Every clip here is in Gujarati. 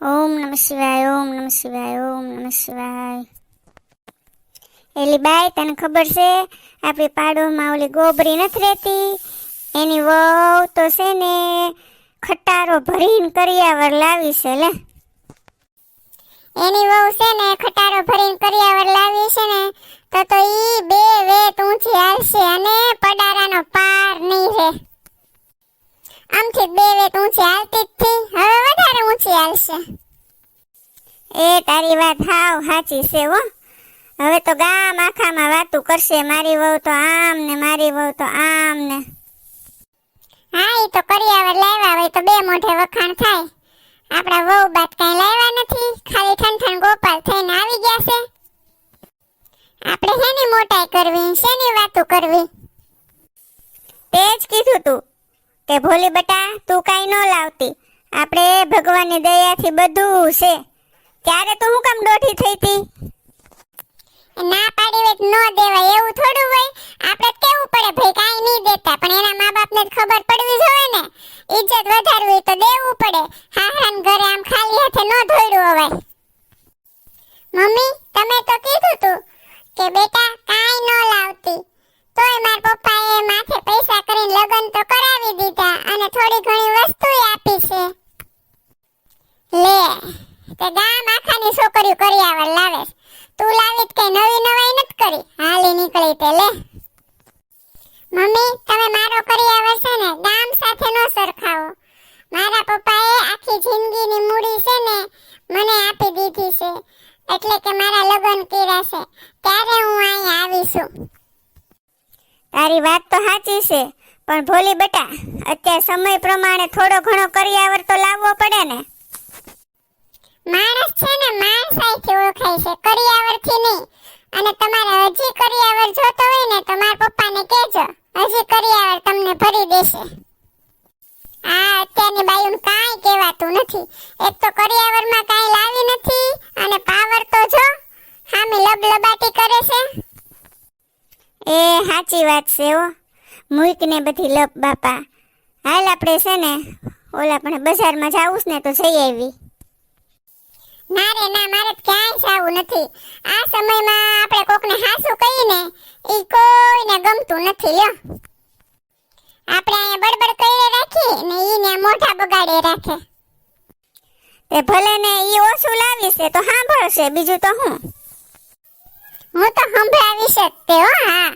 ઓમ નમઃ શિવાય ઓમ નમઃ શિવાય ઓમ નમઃ શિવાય એલી બાઈ તને ખબર છે આપણી પાડોમાં ઓલી ગોબરી નથી રહેતી એની વહુ તો છે ને ખટારો ભરીને કરિયાવર લાવી છે લે એની વહુ છે ને ખટારો ભરીને કરિયાવર લાવી છે ને તો તો ઈ બે વેત ઊંચી હાલશે અને પડારાનો પાર નહીં રહે આમથી બે વેત ઊંચી હાલતી જ થી હવે વધારે ઊંચી એ તારી વાત હાવ સાચી છે હો. હવે તો ગામ આખામાં વાતું કરશે મારી વહુ તો આમ ને મારી વહુ તો આમ ને હા એ તો કરિયાવર લાવ્યા હોય તો બે મોઢે વખાણ થાય. આપણા વહુ બાદ કાંઈ લાવ્યા નથી? ખાલી ઠનઠન ગોપાલ થઈને આવી ગયા છે. આપણે શેની મોટાઈ કરવી શેની વાતો કરવી? તે જ કીધું તું કે ભોલી બટા, તું કાંઈ ન લાવતી. આપણે ભગવાનની દયાથી બધું છે. ત્યારે તો હું કામ દોઢી થઈ હતી? ના પાડી વેત ન દેવાય, એવું થોડું હોય. આપણે કેવું પડે ભાઈ, કાઈ નહીં દેતા, પણ એના મા બાપને ખબર પડવી જોઈએ ને. ઈજ્જત વધારવી તો દેવું પડે. હાહરાન ઘરે આમ ખાલી હાથે ન ધોયડું અવાય મમ્મી, તમે તો કીધું તું કે બેટા, કાઈ ન લાવતી. તોય માર પપ્પાએ માથે પૈસા કરીને લગ્ન તો કરાવી દીધા અને થોડી ઘણી લે, તે ગામ આખાની છોકરીઓ કરિયાવર લાવે તું લાવી કઈ નવી નવાઈ નત કરી. હાલી નીકળી તે, લે. મમ્મી, તમે મારો કરિયાવર છે ને, ગામ સાથે નો સરખાવો. મારા પપ્પાએ આખી જિંદગીની મૂડી છે ને, મને આપી દીધી છે. એટલે કે મારા લગ્ન કર્યા છે. ત્યારે હું અહીં આવી તારી વાત તો સાચી છે, પણ ભોલી બટા, અત્યારે સમય પ્રમાણે થોડો ઘણો કરિયાવર તો લાવવો પડે ને. માણસ છે ને માણસાઈથી ઓળખાય છે, કરિયાવરથી નહીં. અને તમારે હજી કરિયાવર જોતો હોય ને તો મારા પપ્પાને કહેજો, હજી કરિયાવર તમને ભરી દેશે. આ અત્યારની બાયુને કાંઈ કહેવાતું નથી. એક તો કરિયાવરમાં કાંઈ લાવી નથી, અને પાવર તો જો સામે લબલબાટી કરે છે. એ સાચી વાત છે હો. મૂકને બધી લપ બાપા. હાલ આપણે છે ને, ઓલા પણ બજારમાં જાવું ને તો જઈ આવી. ના રે ના, મારે ક્યાંય જાવું નથી. આ સમયમાં આપણે કોકને હાસુ કહીને ઈ કોઈને ગમતું નથી, લ્યો. આપણે અહીંયા બડબડ કરી રાખી ને ઈને મોઢા બગાડે રાખે. તે ભલે ને ઈ ઓછું લાવીશે તો સાંભળશે, બીજું તો હું? હું તો સંભળાવીશ જ તે હો, હા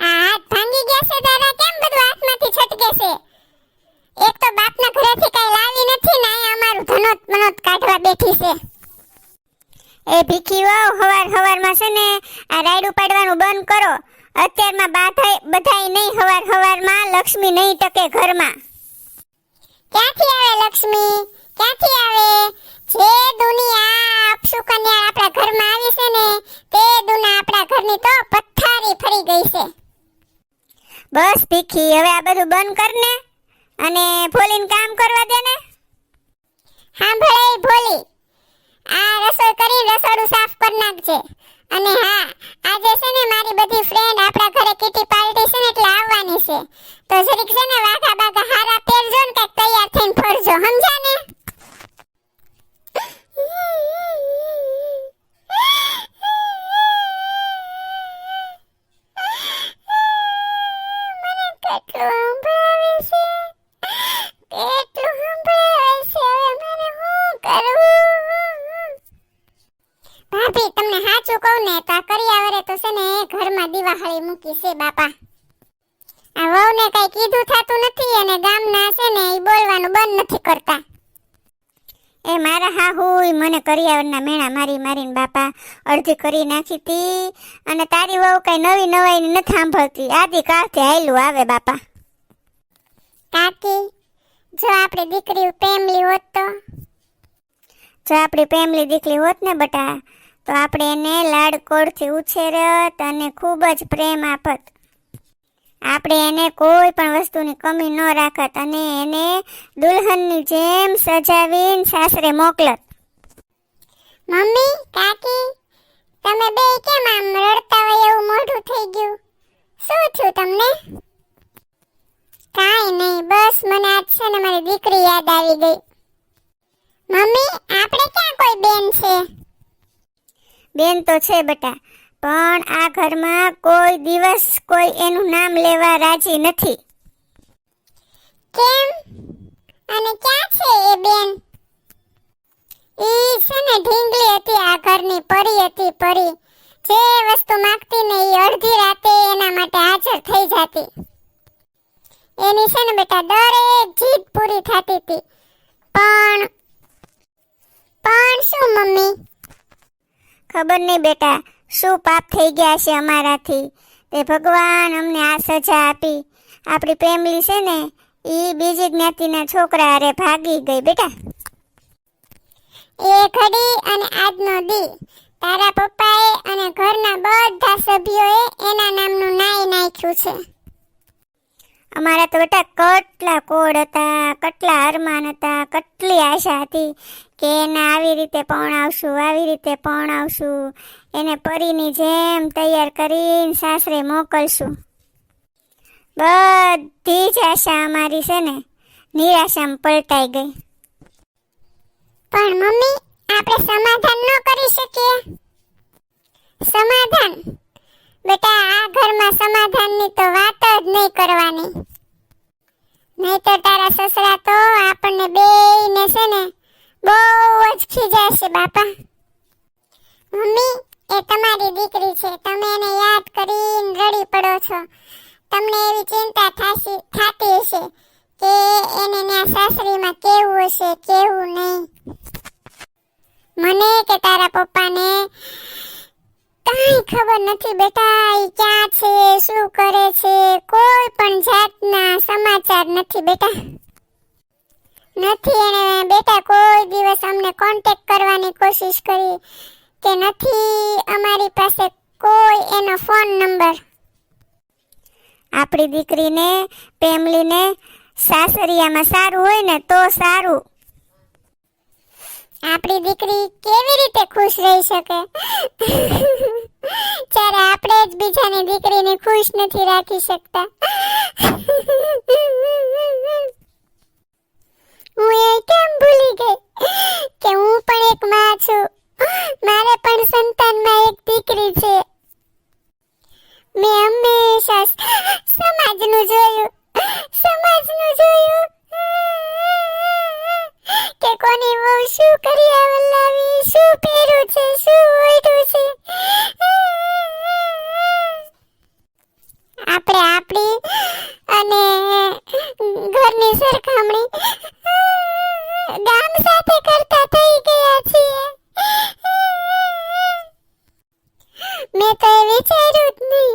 આ હાથ ભાંગી ગયા છે તારા કેમ બધું હાથમાંથી છટકે છે એક તો બાપના ઘરેથી કઈ લાવી નથી ને અહીંયા અમારું ધનોત મનોત કાઢવા બેઠી છે એ ભીખી વાવ હવાર હવારમાં છે ને, આ રાયડું પાડવાનું બંધ કરો. અત્યારમાં બાધાય, બધાય નહીં હવાર હવારમાં, લક્ષ્મી નહીં ટકે ઘરમાં. ક્યાંથી આવે લક્ષ્મી? ક્યાંથી આવે? જે દુનિયા અપશુકન્યા આપણા ઘરમાં આવી છે ને, તે દુના આપણા ઘરની તો પથ્થારી ફરી ગઈ છે. બસ ભીખી, હવે આ બધું બંધ કર ને, અને ભોલીને કામ કરવા દે ને. સાંભળે ભોલી. આ રસોઈ કરી રસોડું સાફ કરી નાખજે. અને હા, આજે છે ને મારી બધી ફ્રેન્ડ આપણા ઘરે કિટી પાર્ટી છે ને એટલે આવવાની છે. તો જરીક છે ને વાઘા બાઘા હારા પહેરજો ને કંઈક તૈયાર થઈને ફરજો સમજ્યા ને મને કેટલું સંભળાવે છે કેટલું સંભળાવે છે હવે મારે શું કરવું ભાભી તમને સાચું કહું ને તો આ કરિયાવરે તો છે ને ઘરમાં મૂકી છે બાપા. આ વહુને કઈ કીધું થતું નથી અને ગામના છે ને એ બોલવાનું બંધ નથી કરતા. એ મારા હાહુય મને કરિયાવરના મેણા મારી મારીને બાપા અડધી કરી નાખી હતી અને તારી વહુ કઈ નવી નવાઈ નથી સાંભળતી. આદિ કાળથી હાયલું આવે બાપા. કાકી જો આપણી દીકરી પ્રેમલી હોત તો? જો આપણી પ્રેમલી દીકરી હોત ને બટા તો આપણે એને લાડકોડથી ઉછેરત અને ખૂબ જ પ્રેમ આપત. આપણે એને કોઈ પણ વસ્તુની કમી ન રાખત અને એને દુલ્હનની જેમ સજાવીને સાસરે મોકલત. મમ્મી, કાકી, તમે બે કેમ આમ રડતા હોય એવું મોઢું થઈ ગયું? શું થયું તમને? કાંઈ નહીં, બસ મને આજ છે ને મારી દીકરી યાદ આવી ગઈ. મમ્મી, આપણે ક્યાં કોઈ બેન છે? બેન તો છે બેટા, પણ આ ઘરમાં કોઈ દિવસ કોઈ એનું નામ લેવા રાજી નથી. કેમ? અને ક્યાં છે એ બેન? ઈ છે ઢીંગલી હતી, આ ઘરની પરી હતી પરી. જે વસ્તુ માંગતી ને ઈ અડધી રાતે એના માટે હાજર થઈ જતી. એની છે ને બેટા, દરેક જીત પૂરી થતી હતી પણ પણ શું મમ્મી? ખબર નહીં બેટા, શું પાપ થઈ ગયા છે અમારાથી? તે ભગવાન અમને આ સજા આપી. આપણી ફેમિલી છે ને એ બીજી જ્ઞાતિના છોકરા હારે ભાગી ગઈ બેટા. એ ઘડી અને આજનો દી. તારા પપ્પાએ અને ઘરના બધા સભ્યોએ એના નામનું નાઈ નાખ્યું છે. અમારા તો બેટા કેટલા કોડ હતા, કેટલા અરમાન હતા, કેટલી આશા હતી કે એને આવી રીતે પણાવશું આવી રીતે પણાવશું એને પરીની જેમ તૈયાર કરીને સાસરે મોકલશું. બધી જ આશા અમારી છે ને નિરાશામાં પલટાઈ ગઈ. પણ મમ્મી, આપણે સમાધાન ન કરી શકીએ. સમાધાન? બેટા, આ ઘરમાં સમાધાનની તો વાત જ નહીં કરવાની. નહીં તો તારા સસરા તો આપણને બેયને છે ને, બહુ જ ખીજાશે બાપા. મમ્મી, એ તમારી દીકરી છે. તમે એને યાદ કરીને રડી પડો છો. તમને એવી ચિંતા થાશી, થાતી હશે કે એને ત્યાં સાસરીમાં કેવું હશે, કેવું નહીં. મને કે તારા પપ્પાને કાંઈ ખબર નથી બેટા એ ક્યાં છે, શું કરે છે, કોઈ પણ જાતના સમાચાર નથી બેટા. નથી એને બેટા કોઈ દિવસ અમને કોન્ટેક્ટ કરવાની કોશિશ કરી કે નથી અમારી પાસે કોઈ એનો ફોન નંબર આપણી દીકરીને, ફેમિલીને સાસરિયામાં સારું હોય ને તો સારું. આપણી દીકરી કેવી રીતે ખુશ રહી શકે? જ્યારે આપણે જ બીજાની દીકરીને ખુશ નથી રાખી શકતા. હું એ કેમ ભૂલી ગઈ? કે હું પણ એક માં છું. મારે પણ સંતાનમાં એક દીકરી સરખામણી. ગામ સાથે કરતા થઈ ગયા છીએ. મેં તો એ વિચાર્યું જ નહીં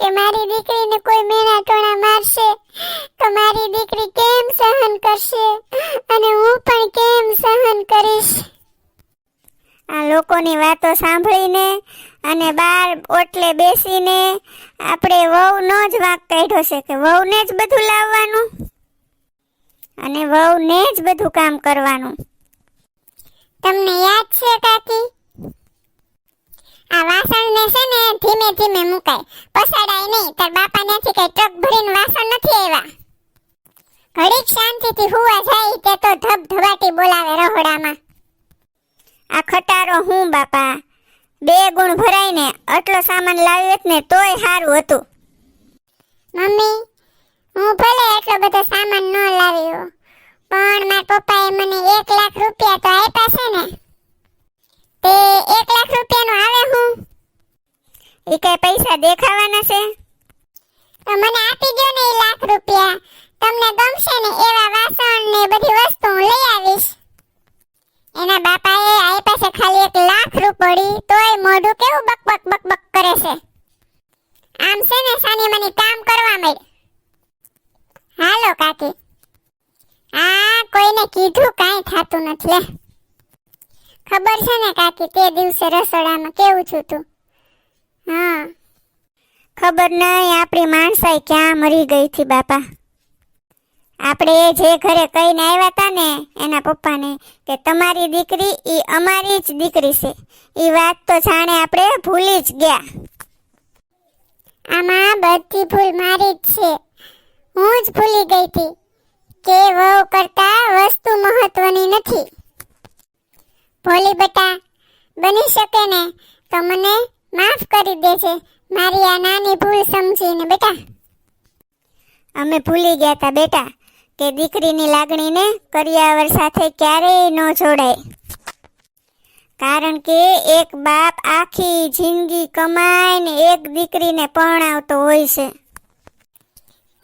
કે મારી દીકરીને કોઈ મેણા ટોણા મારશે તો મારી દીકરી કેમ સહન કરશે અને હું પણ કેમ સહન કરીશ? આ લોકોની વાતો સાંભળીને અને બાર ઓટલે બેસીને આપણે વહુનો જ વાંક કાઢ્યો છે કે વહુને જ બધું લાવવાનું? અને વહુને જ બધું કામ કરવાનું. તમને યાદ છે, કાકી? આ વાસણને છે ને ધીમે ધીમે મુકાય. પસાડાય નહીં. તાર બાપા નથી કઈ ટ્રક ભરીને વાસણ નથી આવ્યા. ઘડીક શાંતિથી હુવા જાય, તે તો ધબ ધબાટી બોલાવે રહોડામાં. આ ખટારો હું, બાપા? બે ગુણ ભરાઈને આટલો સામાન લાવ્યો ને તોય સારું હતું. મમ્મી, હું ભલે એટલો બધો સામાન ન લાવ્યો પણ મારા પપ્પાએ મને એક લાખ રૂપિયા તો આપ્યા છે ને. તે એક લાખ રૂપિયાનો આવે હું? એ કઈ પૈસા દેખાવાના છે? તો મને આપી દો ને એ લાખ રૂપિયા. તમને ગમશે ને એવા વાસણ ને બધી વસ્તુ હું લઈ આવીશ. એના બાપાએ આપ્યા છે ખાલી એક લાખ રૂપડી તોય મોઢું કેવું બક બક બક બક કરે છે? આમ છે ને સાની મને કામ કરવા માંડ હાલો કાકી આ કોઈને કીધું કાંઈ થતું નથી, લે. ખબર છે ને કાકી, તે દિવસે રસોડામાં કેવું છું તું? હા. ખબર નહીં, આપણી માણસાઈ ક્યાં મરી ગઈ હતી, બાપા. આપણે જે ઘરે કહીને આવ્યા હતા ને, એના પપ્પાને, કે તમારી દીકરી એ અમારી જ દીકરી છે. એ વાત તો જાણે આપણે ભૂલી જ ગયા. આમાં બધી ભૂલ મારી જ છે. હું જ ભૂલી ગઈ હતી. કે વહુ કરતા વસ્તુ મહત્વની નથી. ભોલી બટા, બની શકે ને તો મને માફ કરી દેજે. મારી આ નાની ભૂલ સમજીને બેટા. અમે ભૂલી ગયા તા બેટા કે દીકરીની લાગણીને કરિયાવર સાથે ક્યારેય ન જોડાય. કારણ કે એક બાપ આખી જિંદગી કમાઈને એક દીકરીને પરણાવતો હોય છે.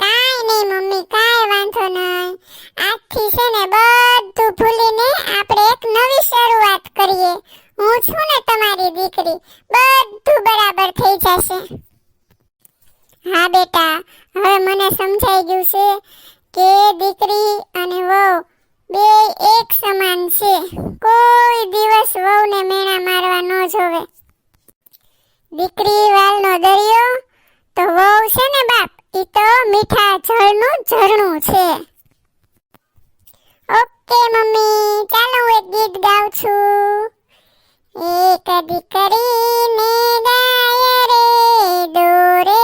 કાંઈ નહીં મમ્મી કાંઈ વાંધો નહીં આજથી છે ને બધું ભૂલીને આપણે એક નવી શરૂઆત કરીએ હું છું ને તમારી દીકરી બધું બરાબર થઈ જશે હા બેટા હવે મને સમજાઈ ગયું છે કે દીકરી અને વહુ બે એક સમાન છે કોઈ દિવસ વહુને મેણા મારવા ન જોવે દીકરી વાલનો દરિયો તો વહુ છે ને બાપ ઈ તો જળનું ઝરણું છે. ઓકે, મમ્મી, ચાલો હું એક ગીત ગાઉં છું. એક દીકરીને ગાય રે, દોરે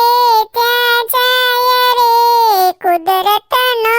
ત્યાં જાય રે, કુદરતનો